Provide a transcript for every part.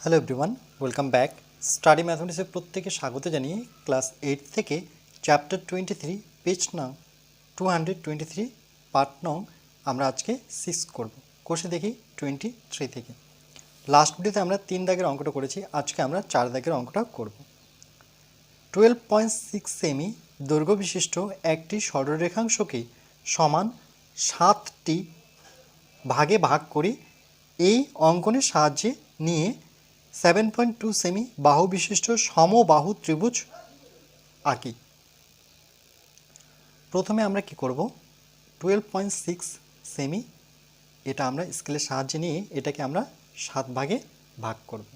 Hello everyone welcome back study ম্যাথমেটিক্সের প্রত্যেকে স্বাগত জানিয়ে ক্লাস এইট থেকে চ্যাপ্টার টোয়েন্টি থ্রি পেজ নং two hundred twenty three part নং আমরা আজকে সিক্স করব। কোর্সে দেখি টোয়েন্টি থ্রি থেকে। লাস্ট ভিডিওতে আমরা তিন দাগের অঙ্কটা করেছি, আজকে আমরা চার দাগের অঙ্কটা করব। টুয়েলভ পয়েন্ট সিক্স সেমি দৈর্ঘ্য বিশিষ্ট একটি সরলরেখাংশকে সমান সাতটি ভাগে ভাগ করি এই অঙ্কনের সাহায্যে নিয়ে সেভেন পয়েন্ট টু সেমি বাহু বিশিষ্ট সমবাহু ত্রিভুজ আঁকি প্রথমে আমরা কি করব? টুয়েলভ পয়েন্ট সিক্স সেমি এটা আমরা স্কেলের সাহায্যে নিয়ে এটাকে আমরা সাত ভাগে ভাগ করব।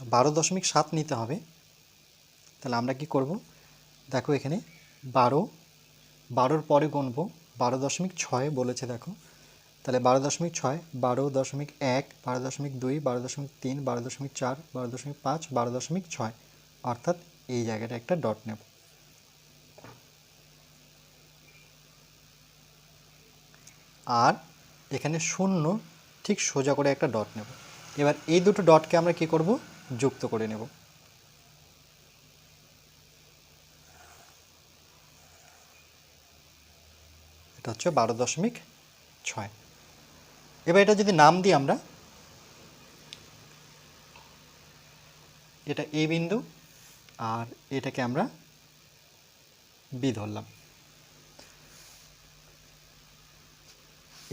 বারো দশমিক সাত নিতে হবে। তাহলে আমরা কি করব? দেখো এখানে বারো, বারোর পরে গুনবো, বারো দশমিক ছয় বলেছে দেখো। তাহলে বারো দশমিক ছয়, বারো দশমিক এক, বারো দশমিক দুই, বারো দশমিক তিন, বারো দশমিক চার, বারো দশমিক পাঁচ, বারো দশমিক ছয়। অর্থাৎ এই জায়গাটা একটা ডট নেব। আর এখানে শূন্য ঠিক সোজা করে একটা ডট নেব। এবার এই দুটো ডটকে আমরা কি করব? যুক্ত করে নেব। এটা হচ্ছে বারো দশমিক ছয়। এবার এটা যদি নাম দিই আমরা, এটা এ বিন্দু আর এটাকে আমরা বি ধরলাম।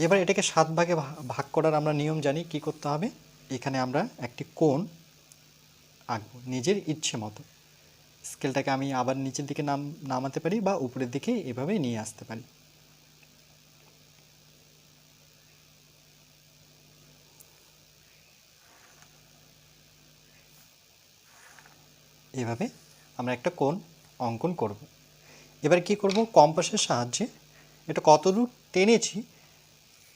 এবার এটাকে সাত ভাগে ভাগ করার আমরা নিয়ম জানি, কি করতে হবে? এখানে আমরা একটি কোণ আঁকবো, নিজের ইচ্ছে মতো। স্কেলটাকে আমি আবার নিচের দিকে নাম, নামাতে পারি বা উপরের দিকে এভাবে নিয়ে আসতে পারি। এভাবে আমরা একটা কোণ অঙ্কন করব। এবার কি করব? কম্পাসের সাহায্যে এটা কতদূর টেনেছি?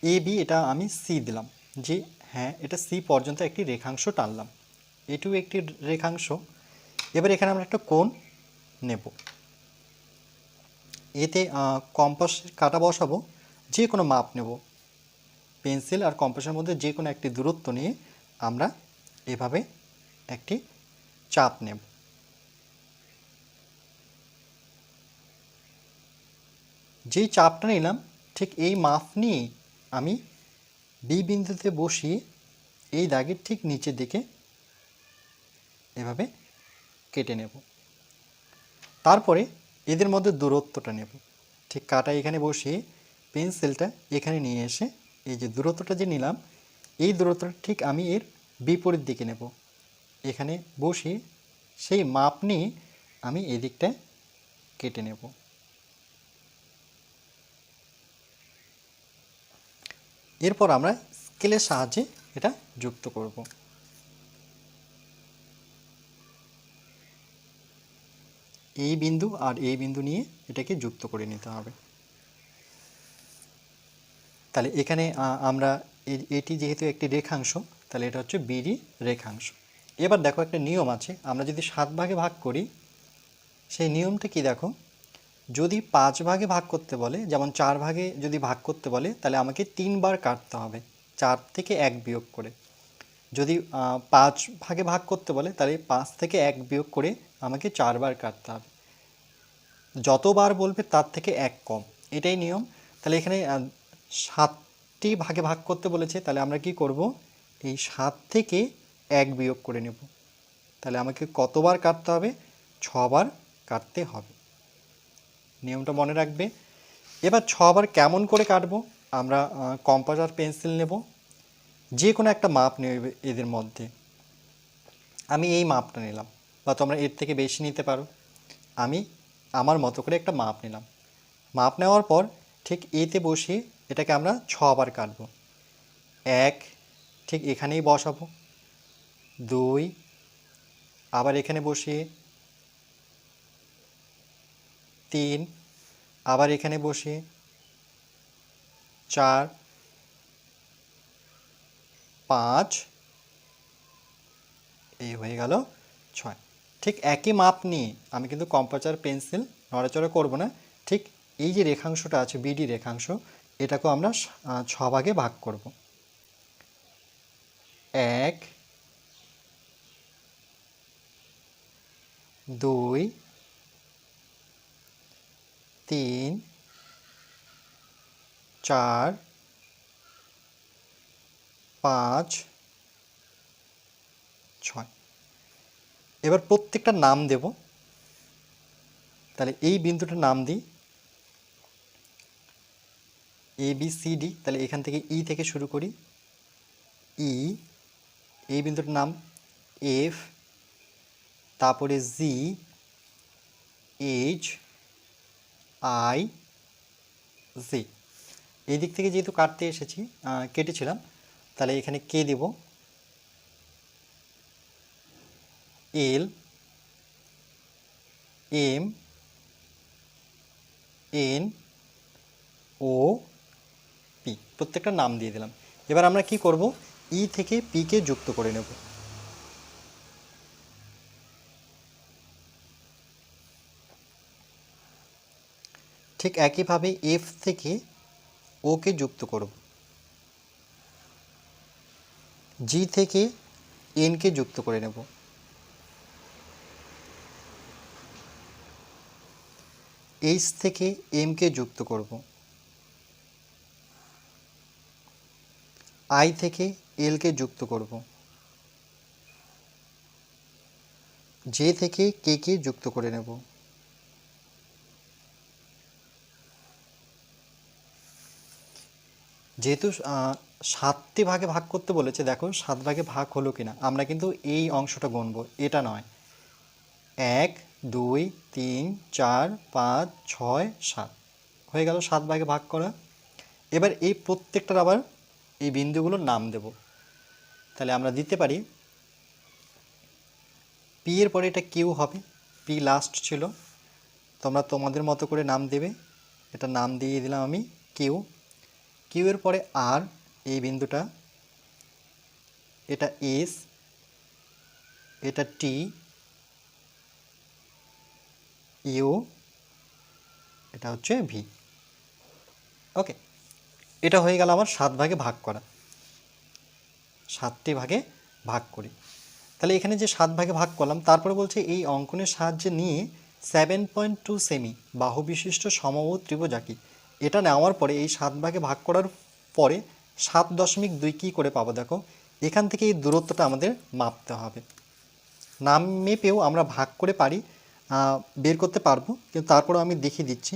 এ, বি, এটা আমি সি দিলাম। যে হ্যাঁ এটা সি পর্যন্ত একটি রেখাংশ টানলাম। এটিও একটি রেখাংশ। এবার এখানে আমরা একটা কোণ নেব। এতে কম্পাস কাটা বসাবো, যে কোনো মাপ নেব। পেন্সিল আর কম্পাসের মধ্যে যে কোনো একটি দূরত্ব নিয়ে আমরা এভাবে একটি চাপ নেব। যেই চাপটা নিলাম, ঠিক এই মাপ নিয়ে আমি বি বিন্দুতে বসিয়ে এই দাগের ঠিক নিচের দিকে এভাবে কেটে নেব। তারপরে এদের মধ্যে দূরত্বটা নেব। ঠিক কাটা এখানে বসিয়ে পেন্সিলটা এখানে নিয়ে এসে এই যে দূরত্বটা যে নিলাম, এই দূরত্বটা ঠিক আমি এর বিপরীত দিকে নেব। এখানে বসিয়ে সেই মাপ নিয়ে আমি এদিকটা কেটে নেব। এরপর আমরা স্কেলের সাহায্যে এটা যুক্ত করব। এই বিন্দু আর এই বিন্দু নিয়ে এটাকে যুক্ত করে নিতে হবে। তাহলে এখানে আমরা এটি যেহেতু একটি রেখাংশ, তাহলে এটা হচ্ছে বিডি রেখাংশ। এবার দেখো একটা নিয়ম আছে, আমরা যদি সাত ভাগে ভাগ করি, সেই নিয়মটা কি দেখো? যদি পাঁচ ভাগে ভাগ করতে বলে, যেমন চার ভাগে যদি ভাগ করতে বলে, তাহলে আমাকে তিনবার কাটতে হবে, চার থেকে এক বিয়োগ করে। যদি পাঁচ ভাগে ভাগ করতে বলে, তাহলে পাঁচ থেকে এক বিয়োগ করে আমাকে চারবার কাটতে হবে। যতবার বলবে তার থেকে এক কম। এটাই নিয়ম। তাহলে এখানে সাতটি ভাগে ভাগ করতে বলেছে, তাহলে আমরা কি করব? এই সাত থেকে এক বিয়োগ করে নেব। তাহলে আমাকে কতবার কাটতে হবে? ছবার কাটতে হবে। নিয়মটা মনে রাখবে। এবার ছবার কেমন করে কাটবো? আমরা কম্পাস আর পেন্সিল নেব। যে কোনো একটা মাপ নেবে এদের মধ্যে। আমি এই মাপটা নিলাম। বা তোমরা এর থেকে বেশি নিতে পারো। আমি আমার মতো করে একটা মাপ নিলাম। মাপ নেওয়ার পর ঠিক এতে বসিয়ে এটাকে আমরা ছবার কাটবো। এক, ঠিক এখানেই বসাবো। দুই, আবার এখানে বসিয়ে। তিন, আবার এখানে বসিয়ে। চার, পাঁচ, এই হয়ে গেল ছয়। ঠিক একই মাপ নিয়ে আমি কিন্তু কম্পাচার পেন্সিল নড়াচড়া করব না। ঠিক এই যে রেখাংশটা আছে বিডি রেখাংশ এটাকেও আমরা স- আহ, ছ ভাগে ভাগ করব। এক দুই তিন চার পাঁচ ছয়। এবার প্রত্যেকটা নাম দেব। তাহলে এই বিন্দুটার নাম দিই। এ বি সি ডি তাহলে এখান থেকে ই থেকে শুরু করি। ই এই বিন্দুটার নাম এফ তারপরে জি এইচ আই জি এই দিক থেকে যেহেতু কাটতে এসেছি কেটেছিলাম, তাহলে এখানে কে দেব। L M N O, P, প্রত্যেকটা নাম দিয়ে দিলাম। এবার আমরা কি করব? ই থেকে পিকে যুক্ত করে নেব। ঠিক একইভাবে এফ থেকে ওকে যুক্ত করব। জি থেকে এনকে যুক্ত করে নেব। এইচ থেকে এমকে যুক্ত করব। আই থেকে এলকে যুক্ত করব। জে থেকে কে কে যুক্ত করে নেব। যেহেতু সাতটি ভাগে ভাগ করতে বলেছে, দেখো সাত ভাগে ভাগ হলো কিনা। আমরা কিন্তু এই অংশটা গুনবো, এটা নয়। এক দুই, তিন, চার, পাঁচ, ছয়, সাত। হয়ে গেল সাত ভাগে ভাগ করা। এবার এই প্রত্যেকটার আবার এই বিন্দুগুলোর নাম দেব। তাহলে আমরা দিতে পারি পি এর পরে এটা কিউ হবে। পি লাস্ট ছিল। তোমরা তোমাদের মতো করে নাম দেবে। এটা নাম দিয়ে দিলাম আমি কিউ কিউ এর পরে আর এই বিন্দুটা। এটা এস এটা টি ইউ, এটা হচ্ছে ভি। ওকে, এটা হয়ে গেল আমার সাত ভাগে ভাগ করা। সাতটি ভাগে ভাগ করি। তাহলে এখানে যে সাত ভাগে ভাগ করলাম, তারপরে বলছে এই অঙ্কনের সাহায্যে নিয়ে সেভেন পয়েন্ট টু সেমি বাহু বিশিষ্ট সমবাহু ত্রিভুজ আঁকি এটা নেওয়ার পরে এই সাত ভাগে ভাগ করার পরে সাত দশমিক দুই কী করে পাবো দেখো? এখান থেকে এই দূরত্বটা আমাদের মাপতে হবে। নাম মেপেও আমরা ভাগ করে পারি বের করতে পারব, কিন্তু তারপরেও আমি দেখিয়ে দিচ্ছি।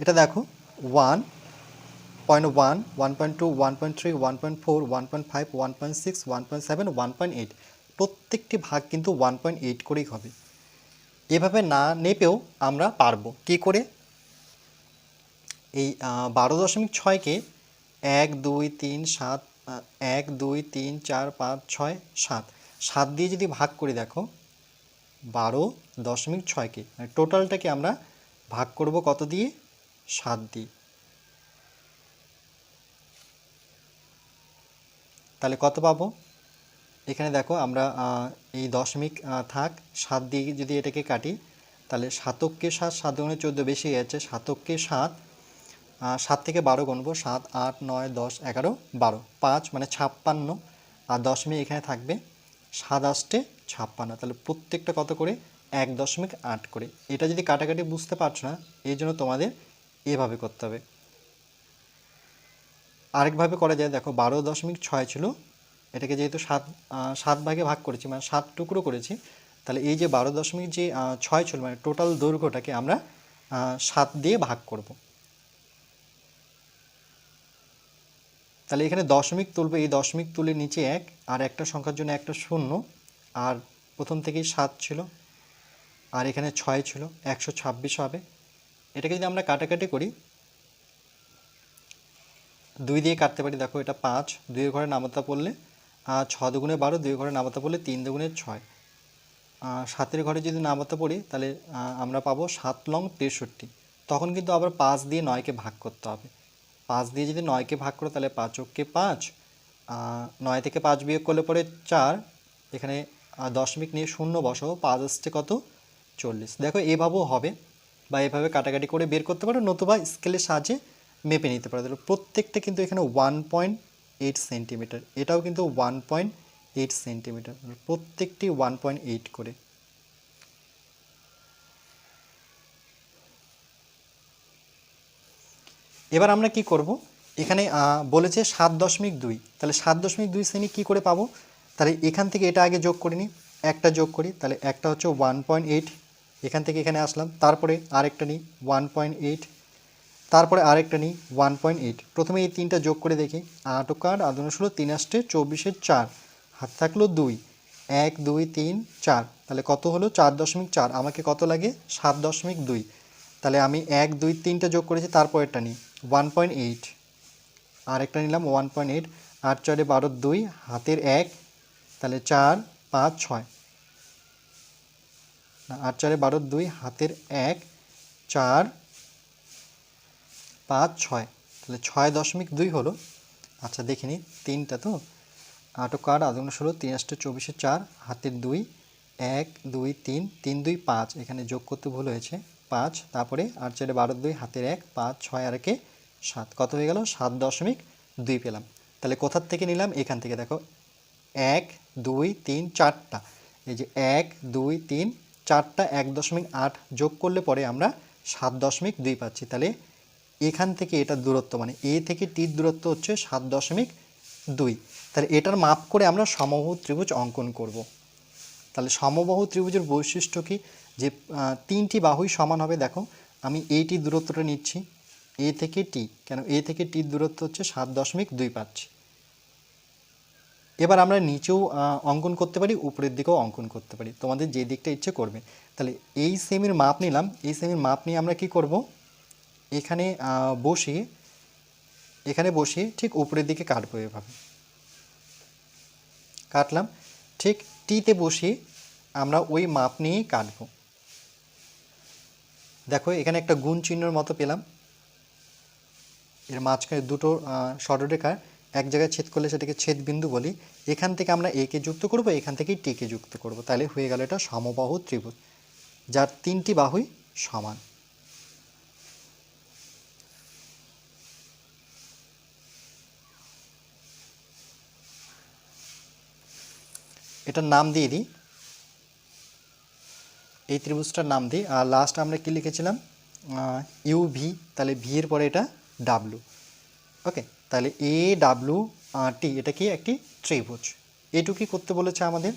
এটা দেখো one point one one point two one point three one point four one point five one point six one point seven one point eight প্রত্যেকটি ভাগ কিন্তু ওয়ান পয়েন্ট এইট করেই হবে। এভাবে না নেপেও আমরা পারব। কী করে? এই বারো দশমিক ছয়কে এক, দুই, তিন, সাত এক, দুই, তিন, চার, পাঁচ, ছয়, সাত। সাত দিয়ে যদি ভাগ করি দেখো, বারো দশমিক ছয়কে মানে টোটালটাকে আমরা ভাগ করব কত দিয়ে? সাত দিয়ে। তাহলে কত পাবো? এখানে দেখো আমরা এই দশমিক থাক, সাত দিয়ে যদি এটাকে কাটি, তাহলে সাতককে সাত সাত গুণে চোদ্দ বেশি গেছে সাতককে সাত সাত থেকে বারো গুনবো সাত, আট, নয়, দশ, এগারো, বারো, পাঁচ মানে ছাপ্পান্ন, আর দশমিক এখানে থাকবে সাত আষ্টে ছাপ্পান্ন। তাহলে প্রত্যেকটা কত করে? এক দশমিক আট করে। এটা যদি কাটাকাটি বুঝতে পারছ না এই জন্য তোমাদের এভাবে করতে হবে। আরেকভাবে করা যায়, দেখো, বারো দশমিক ছয় ছিল। এটাকে যেহেতু সাত সাত ভাগে ভাগ করেছি মানে সাত টুকরো করেছি, তাহলে এই যে বারো দশমিক যে ছয় ছিল মানে টোটাল দৈর্ঘ্যটাকে আমরা সাত দিয়ে ভাগ করব। তাহলে এখানে দশমিক তুলবে, এই দশমিক তুলে নিচে এক, আর একটা সংখ্যার জন্য একটা শূন্য, আর প্রথম থেকেই সাত ছিল, আর এখানে ছয় ছিল, একশো ছাব্বিশ হবে। এটাকে যদি আমরা কাটাকাটি করি, দুই দিয়ে কাটতে পারি, দেখো এটা পাঁচ, দুই ঘরে নামতা পড়লে ছ দুগুণে বারো, দুই ঘরে নামতা পড়লে তিন দুগুণে ছয়। সাতের ঘরে যদি নামতা পড়ি, তাহলে আমরা পাবো সাত লং তেষট্টি। তখন কিন্তু আবার পাঁচ দিয়ে নয়কে ভাগ করতে হবে। পাঁচ দিয়ে যদি নয়কে ভাগ করো, তাহলে পাঁচ ওকে পাঁচ নয় থেকে পাঁচ বিয়োগ করলে পরে চার, এখানে দশমিক নিয়ে শূন্য বসাবো পাঁচ আসছে কত? চল্লিশ। দেখো, এভাবেও হবে, বা এভাবে কাটাকাটি করে বের করতে পারো, নতুবা স্কেলের সাহায্যে মেপে নিতে পারো। তাহলে প্রত্যেকটা কিন্তু এখানে ওয়ান পয়েন্ট এইট সেন্টিমিটার এটাও কিন্তু ওয়ান পয়েন্ট এইট সেন্টিমিটার প্রত্যেকটি ওয়ান পয়েন্ট এইট করে। এবার আমরা কি করব? এখানে বলেছে সাত দশমিক দুই। তাহলে সাত দশমিক দুই শ্রেণি কী করে পাবো? তাহলে এখান থেকে এটা আগে যোগ করে নিই একটা যোগ করি, তাহলে একটা হচ্ছে ওয়ান পয়েন্ট এইট এখান থেকে এখানে আসলাম, তারপরে আরেকটা নিই ওয়ান পয়েন্ট এইট তারপরে আরেকটা নিই ওয়ান পয়েন্ট এইট প্রথমে এই তিনটা যোগ করে দেখি। আট কাঠ আদনে ষোলো, তিন আষ্টে চব্বিশের চার। হাত থাকল দুই। এক, দুই, তিন, চার। তাহলে কত হলো? চার দশমিক চার। আমাকে কত লাগে? সাত দশমিক দুই। তাহলে আমি এক, দুই, তিনটা যোগ করেছি, তারপরেরটা নিই। ওয়ান পয়েন্ট এইট আরেকটা নিলাম ওয়ান পয়েন্ট এইট আট চারে বারো দুই, হাতের এক, তাহলে চার, পাঁচ, ছয়। না আট চারে বারো দুই, হাতের এক, চার, পাঁচ, ছয়। তাহলে ছয় দশমিক দুই হলো। আচ্ছা দেখিনি তিনটা তো। আট ও কার আদম ষোলো, তিন আষ্ট চব্বিশে চার, হাতের দুই, এক, দুই, তিন তিন, দুই, পাঁচ। এখানে যোগ করতে ভুল হয়েছে। পাঁচ, তারপরে আট চারে বারো দুই, হাতের এক, পাঁচ, ছয়, আর একে সাত। কত হয়ে গেল? সাত দশমিক দুই পেলাম। তাহলে কোথার থেকে নিলাম? এখান থেকে দেখো। এক, দুই, তিন, চারটা। এই যে এক, দুই, তিন, চারটা, এক দশমিক আট যোগ করলে পরে আমরা সাত দশমিক দুই পাচ্ছি। তাহলে এখান থেকে এটার দূরত্ব মানে এ থেকে টির দূরত্ব হচ্ছে সাত দশমিক দুই। তাহলে এটার মাপ করে আমরা সমবাহু ত্রিভুজ অঙ্কন করব। তাহলে সমবাহু ত্রিভুজের বৈশিষ্ট্য কি? যে তিনটি বাহুই সমান হবে, দেখো। আমি এইটি দূরত্বটা নিচ্ছি। এ থেকে টি কেন? এ থেকে টির দূরত্ব হচ্ছে সাত দশমিক দুই পাচ্ছি এবার আমরা নিচেও অঙ্কন করতে পারি, উপরের দিকেও অঙ্কন করতে পারি। তোমাদের যে দিকটা ইচ্ছে করবে। তাহলে এই সেমির মাপ নিলাম। এই সেমির মাপ নিয়ে আমরা কি করব? এখানে বসিয়ে এখানে বসিয়ে ঠিক উপরের দিকে কাটবো এভাবে। কাটলাম। ঠিক টিতে বসিয়ে আমরা ওই মাপ নিয়েই কাটবো। দেখো, এখানে একটা গুণ চিহ্নর মতো পেলাম। এর মাঝখানে দুটো সরলরেখার এক জায়গায় ছেদ করলে সেটাকে ছেদ বিন্দু বলি। এখান থেকে আমরা একে যুক্ত করব, এখান থেকেই টিকে যুক্ত করব। তাহলে হয়ে গেল এটা সমবাহু ত্রিভুজ, যার তিনটি বাহুই সমান। এটার নাম দিয়ে দিই। এই ত্রিভুজটার নাম দিই। আর লাস্ট আমরা কি লিখেছিলাম? ইউ ভি তাহলে ভি এর পরে এটা ডাব্লু ওকে তাহলে এ ডাব্লু টি এটা কি একটি ত্রিভুজ। এটুকুই করতে বলেছে আমাদের।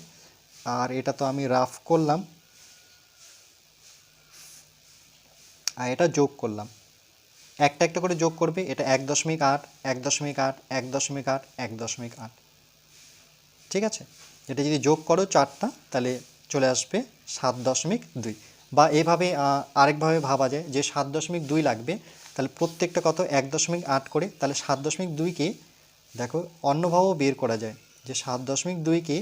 আর এটা তো আমি রাফ করলাম। আর এটা যোগ করলাম। একটা একটা করে যোগ করবে। এটা এক দশমিক আট, এক দশমিক আট, এক দশমিক আট, এক দশমিক আট। ঠিক আছে? এটা যদি যোগ করো চারটা, তাহলে চলে আসবে সাত দশমিক দুই। বা এভাবে আরেকভাবে ভাবা যায় যে সাত দশমিক দুই লাগবে, তাহলে প্রত্যেকটা কত? এক দশমিক আট করে, তাহলে সাত দশমিক দুইকে দেখো, অন্যভাবেও বের করা যায় যে সাত দশমিক দুইকে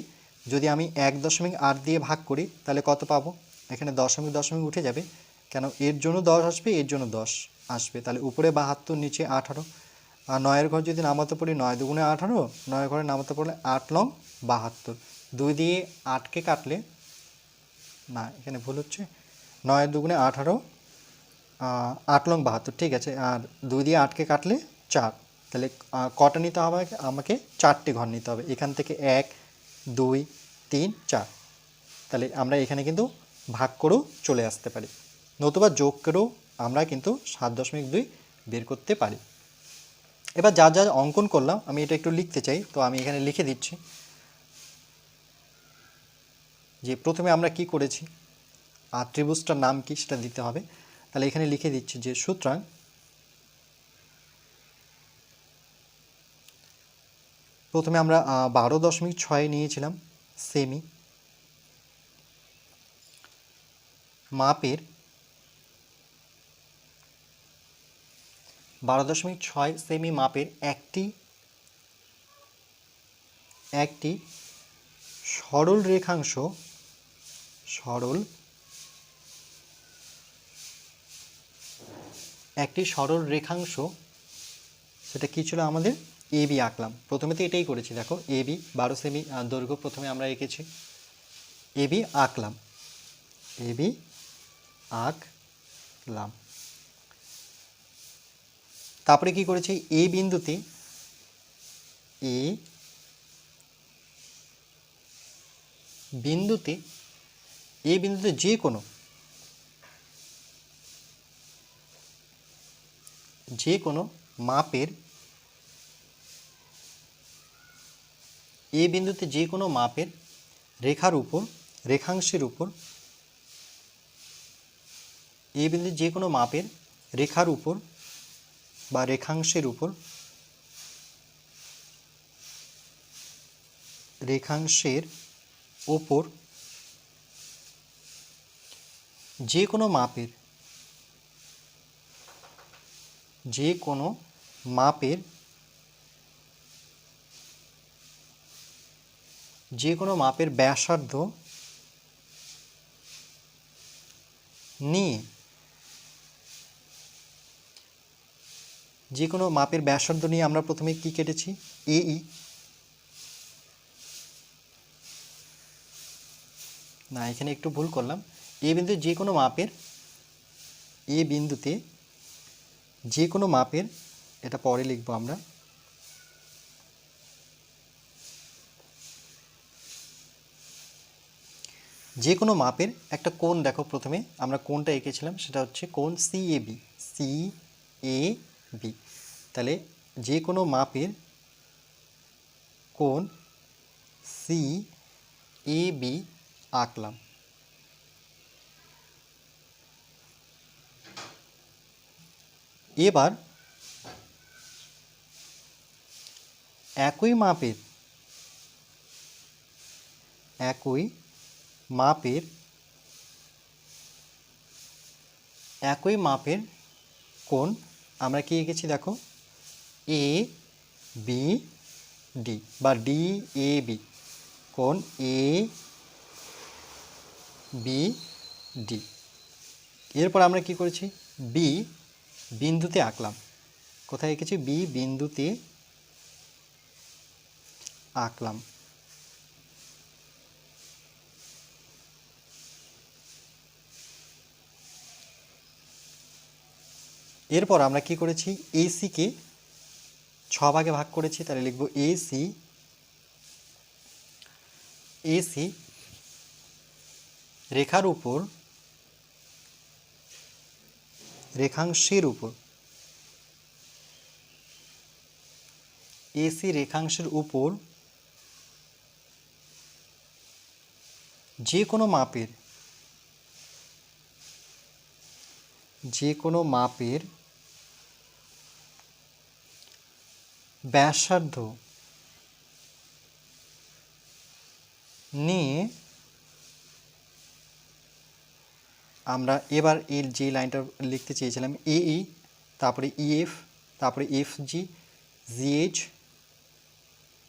যদি আমি এক দশমিক আট দিয়ে ভাগ করি, তাহলে কত পাবো? এখানে দশমিক দশমিক উঠে যাবে। কেন? এর জন্য দশ আসবে, এর জন্য দশ আসবে। তাহলে উপরে বাহাত্তর, নিচে আঠারো। আর নয়ের ঘর যদি নামাতে পড়ি, নয় দুগুণে আঠারো নয় ঘরে নামাতে পড়লে আট লং বাহাত্তর। দুই দিয়ে আটকে কাটলে না, এখানে ভুল হচ্ছে। নয় দুগুণে আঠারো আট লং বাহাত্তর, ঠিক আছে? আর দুই দিয়ে আটকে কাটলে চার। তাহলে কটা নিতে হবে আমাকে চারটি ঘর নিতে হবে। এখান থেকে এক, দুই, তিন, চার। তাহলে আমরা এখানে কিন্তু ভাগ করেও চলে আসতে পারি। নতুবা যোগ করেও আমরা কিন্তু সাত দশমিক দুই বের করতে পারি। এবার যা যা অঙ্কন করলাম, আমি এটা একটু লিখতে চাই। তো আমি এখানে লিখে দিচ্ছি। যে প্রথমে আমরা কি করেছি? আর ত্রিভুজটার নাম কি সেটা দিতে হবে। তাহলে এখানে লিখে দিচ্ছি যে সুতরাং প্রথমে আমরা বারো দশমিক ছয় নিয়েছিলাম, সেমি। মাপের বারো দশমিক ছয় সেমি মাপের একটি একটি সরল রেখাংশ সরল। একটি সরল রেখাংশ, সেটা কী ছিল আমাদের? এ বি আঁকলাম। প্রথমে তো এটাই করেছি, দেখো, এ বি বারো সেমি দৈর্ঘ্য প্রথমে আমরা এঁকেছি। এ বি আঁকলাম। এ বি আঁকলাম। তারপরে কি করেছি? এ বিন্দুতে এ বিন্দুতে এই বিন্দুতে যে কোনো যে কোনো মাপের এ বিন্দুতে যে কোনো মাপের রেখার উপর, রেখাংশের উপর এ বিন্দুতে যে কোনো মাপের রেখার উপর বা রেখাংশের উপর, রেখাংশের ওপর যে কোনো মাপের যে কোনো মাপের যে কোনো মাপের ব্যাসার্ধ নিয়ে যে কোনো মাপের ব্যাসার্ধ নিয়ে আমরা প্রথমে কি কেটেছি? এই না, এখানে একটু ভুল করলাম। এ বিন্দু যে কোনো মাপের, এ বিন্দুতে যে কোনো মাপের, এটা পরে লিখব আমরা। যে কোনো মাপের একটা কোণ দেখো প্রথমে, আমরা কোণটা এঁকেছিলাম, সেটা হচ্ছে কোণ C A B C A B তাহলে যে কোনো মাপের কোণ সি এ বি আঁকলাম। এবার একই মাপের একই মাপের একই মাপের কোণ আমরা কি এঁকেছি দেখো? এ বি ডি বা ডি এ বি কোণ এ বি ডি এরপর আমরা কি করেছি? বি বিন্দুতে আঁকলাম। কোথায় এঁকেছি? বি বিন্দুতে আঁকলাম। এরপর আমরা কি করেছি? এসিকে ছ ভাগে ভাগ করেছি, তাহলে লিখব এসি এসি রেখার উপর রেখাংশের উপর। এসি রেখাংশের উপর যে কোনো মাপের যে কোনো মাপের ব্যাসার্ধ নিয়ে আমরা এবার এর যে লাইনটা লিখতে চেয়েছিলাম, এ, ই, তারপরে ইএফ তারপরে F, G GH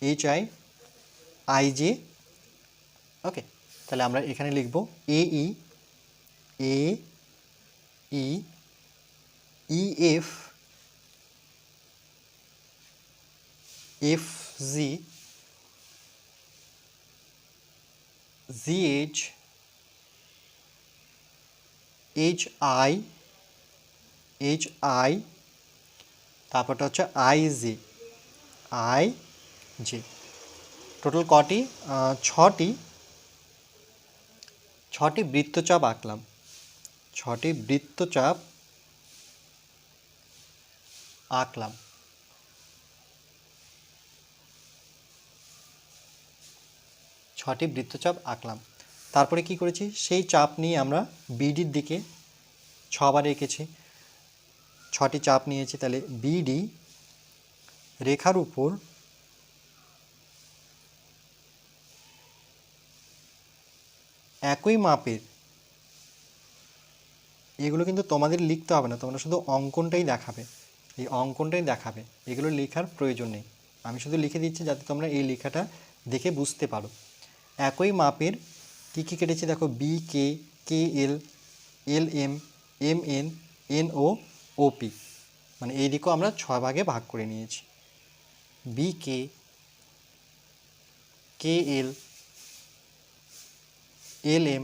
H I I, J. Okay, তাহলে আমরা এখানে লিখব A, E A, E EF F G GH H I H I তারপরটা হচ্ছে I G I G total কটি? ছটি। ছটি বৃত্তচাপ আঁকলাম। ছটি বৃত্তচাপ আঁকলাম। ছটি বৃত্তচাপ আঁকলাম। তারপরে কি করেছি? সেই চাপ নিয়ে আমরা বিডির দিকে ছবার এঁকেছি। ছটি চাপ নিয়েছি, তাহলে বিডি রেখার উপর একই মাপের, এগুলো কিন্তু তোমাদের লিখতে হবে না, তোমরা শুধু অঙ্কনটাই দেখাবে। এই অঙ্কনটাই দেখাবে, এগুলো লেখার প্রয়োজন নেই। আমি শুধু লিখে দিচ্ছি যাতে তোমরা এই লেখাটা দেখে বুঝতে পারো। একই মাপের কী কী কেটেছি? দেখো B K K L L M M N N O OP মানে এই দিকেও আমরা ছয় ভাগে ভাগ করে নিয়েছি। B K K L L M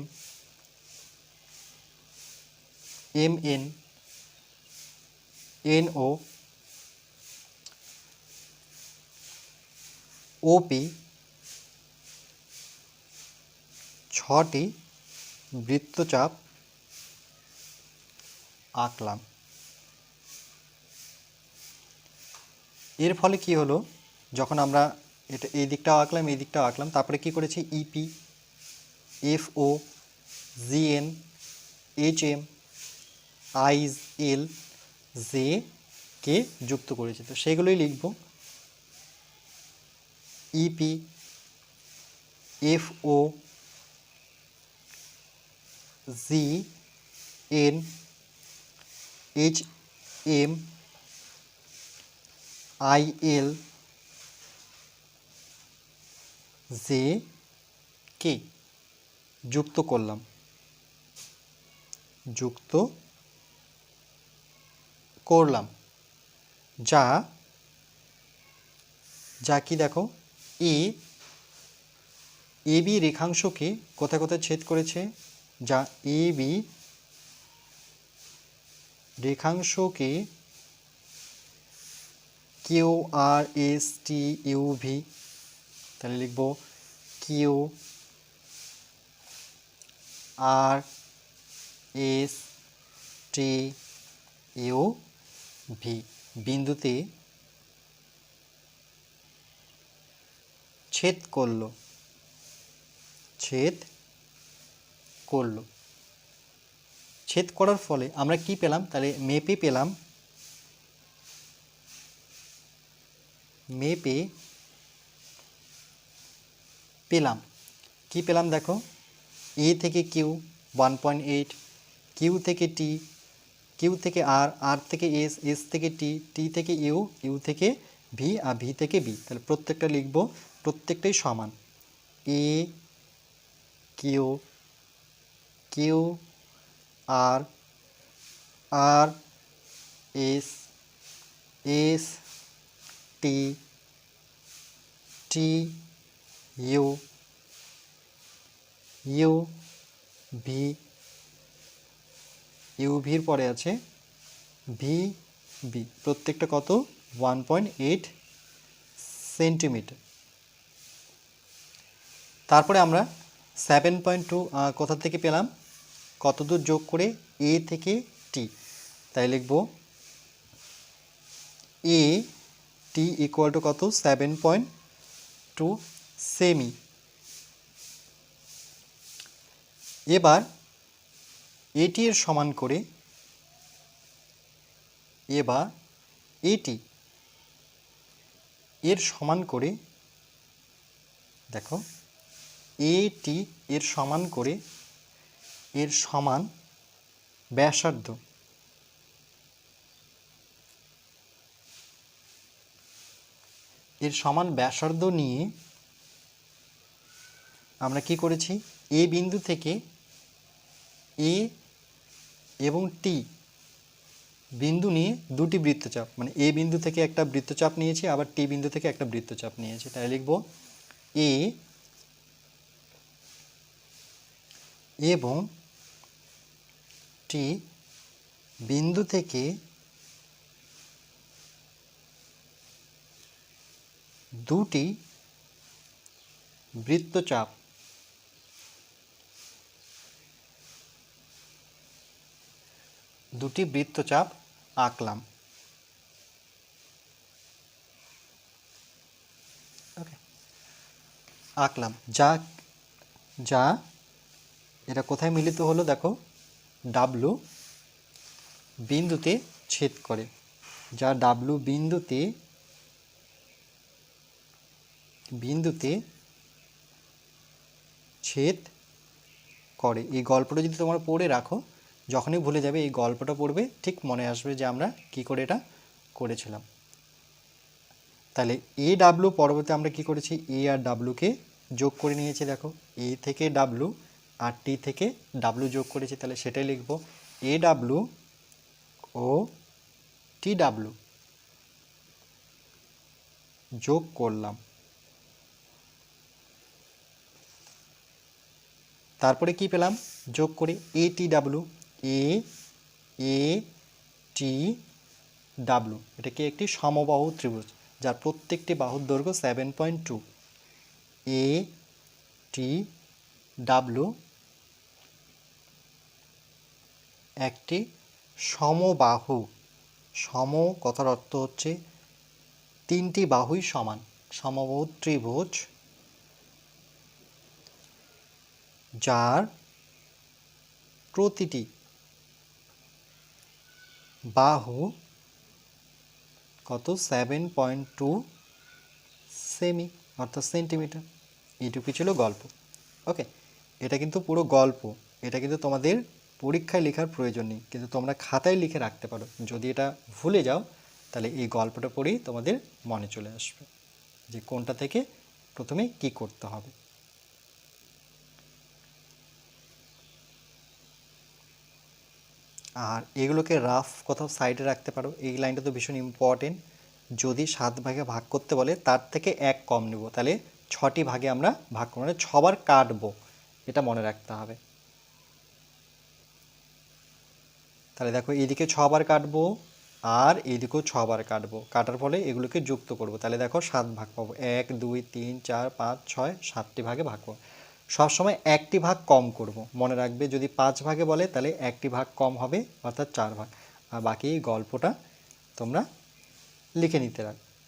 M N N O OP ছটি বৃত্তচাপ আঁকলাম। এর ফলে কি হলো? যখন আমরা এটা এই দিকটাও আঁকলাম, এই দিকটাও আঁকলাম, তারপরে কি করেছি? EP F O GN H M IJ L J K যুক্ত করেছি। তো সেগুলোই লিখব। EP F O G N H M I L J K যুক্ত করলাম। যুক্ত করলাম। যা যা কি দেখো? এ এ বি রেখাংশকে কোথায় কোথায় ছেদ করেছে? যা A B রেখাংশকে Q R S T U V তাহলে লিখব Q R S T U V বিন্দুতে ছেদ করল। ছেদ করল। ছেদ করার ফলে আমরা কি পেলাম? তাহলে মেপে পেলাম। মেপে পেলাম। কি পেলাম দেখো? এ থেকে Q one point eight Q থেকে টি কিউ থেকে আর আর থেকে এস এস থেকে টি টি থেকে ইউ ইউ থেকে ভি আর ভি থেকে বি তাহলে প্রত্যেকটা লিখব, প্রত্যেকটাই সমান। A Q Q R R, S S, T T, U U, V, U ভির পরে আছে ভি, বি। প্রত্যেকটা কত? One point eight centimetre. তারপরে আমরা সেভেন পয়েন্ট টু কোথা থেকে পেলাম? কত দূর যোগ করে এ থেকে টি তাই লিখব এ টি ইকুয়াল টু কত? সেভেন পয়েন্ট টু সেমি এবার এটি এর সমান করে এবার এটি এর সমান করে দেখো। এটি এর সমান করে এর সমান ব্যাসার্ধ। এর সমান ব্যাসার্ধ নিয়ে আমরা কি করেছি? এ বিন্দু থেকে এ এবং টি বিন্দু নিয়ে দুটি বৃত্তচাপ মানে এ বিন্দু থেকে একটা বৃত্তচাপ নিয়েছি, আবার টি বিন্দু থেকে একটা বৃত্তচাপ নিয়েছি। তাই লিখব এ এবং টি বিন্দু থেকে দুটি বৃত্তচাপ দুটি বৃত্তচাপ আঁকলাম। আঁকলাম। যা যা এটা কোথায় মিলিত হলো দেখো ডাব্লু বিন্দুতে ছেদ করে। যা ডাব্লু বিন্দুতে বিন্দুতে ছেদ করে। এই গল্পটা যদি তোমরা পড়ে রাখো, যখনই ভুলে যাবে, এই গল্পটা পড়বে, ঠিক মনে আসবে যে আমরা কি করে এটা করেছিলাম। তাহলে এ ডাব্লু পরবর্তী আমরা কি করেছি? এ আর ডাব্লুকে যোগ করে নিয়েছি, দেখো। এ থেকে ডাব্লু আর টি থেকে ডাব্লু যোগ করেছি, তাহলে সেটাই লিখব এ ডাব্লু ও টি ডাব্লু যোগ করলাম। তারপরে কি পেলাম? যোগ করে এ T W A A T W এটা কি একটি সমবাহু ত্রিভুজ, যার প্রত্যেকটি বাহুর দৈর্ঘ্য seven point two A T W একটি সমবাহু। সম কথার অর্থ হচ্ছে তিনটি বাহুই সমান। সমবাহু ত্রিভুজ যার প্রতিটি বাহু কত? সেভেন পয়েন্ট টু সেমি অর্থাৎ সেন্টিমিটার এইটুকু ছিল গল্প। ওকে এটা কিন্তু পুরো গল্প। এটা কিন্তু তোমাদের পরীক্ষায় লেখার প্রয়োজন নেই, কিন্তু তোমরা খাতায় লিখে রাখতে পারো। যদি এটা ভুলে যাও, তাহলে এই গল্পটা পড়েই তোমাদের মনে চলে আসবে যে কোনটা থেকে প্রথমে কি করতে হবে। আর এগুলোকে রাফ কোথাও সাইডে রাখতে পারো। এই লাইনটা তো ভীষণ ইম্পর্টেন্ট যদি সাত ভাগে ভাগ করতে বলে, তার থেকে এক কম নেব। তাহলে ছটি ভাগে আমরা ভাগ করব মানে ছবার কাটবো, এটা মনে রাখতে হবে। তাহলে দেখো এইদিকে ছবার কাটবো আর এইদিকেও ছবার কাটবো। কাটার ফলে এগুলোকে যুক্ত করব। তাহলে দেখো সাত ভাগ পাবো। এক, দুই, তিন, চার, পাঁচ, ছয়, সাতটি ভাগে ভাগ করব। সবসময় একটি ভাগ কম করব। মনে রাখবে যদি পাঁচ ভাগে বলে তাহলে একটি ভাগ কম হবে, অর্থাৎ চার ভাগ। আর বাকি গল্পটা তোমরা লিখে নিতে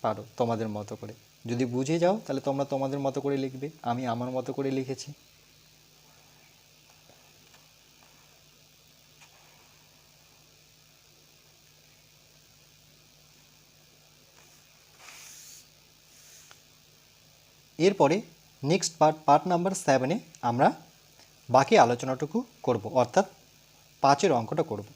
পারো তোমাদের মতো করে। যদি বুঝে যাও তাহলে তোমরা তোমাদের মতো করে লিখবে। আমি আমার মতো করে লিখেছি। এরপরে নেক্সট পার্ট পার্ট নাম্বার সেভেনে আমরা বাকি আলোচনাটুকু করব অর্থাৎ পাঁচের অঙ্কটা করব।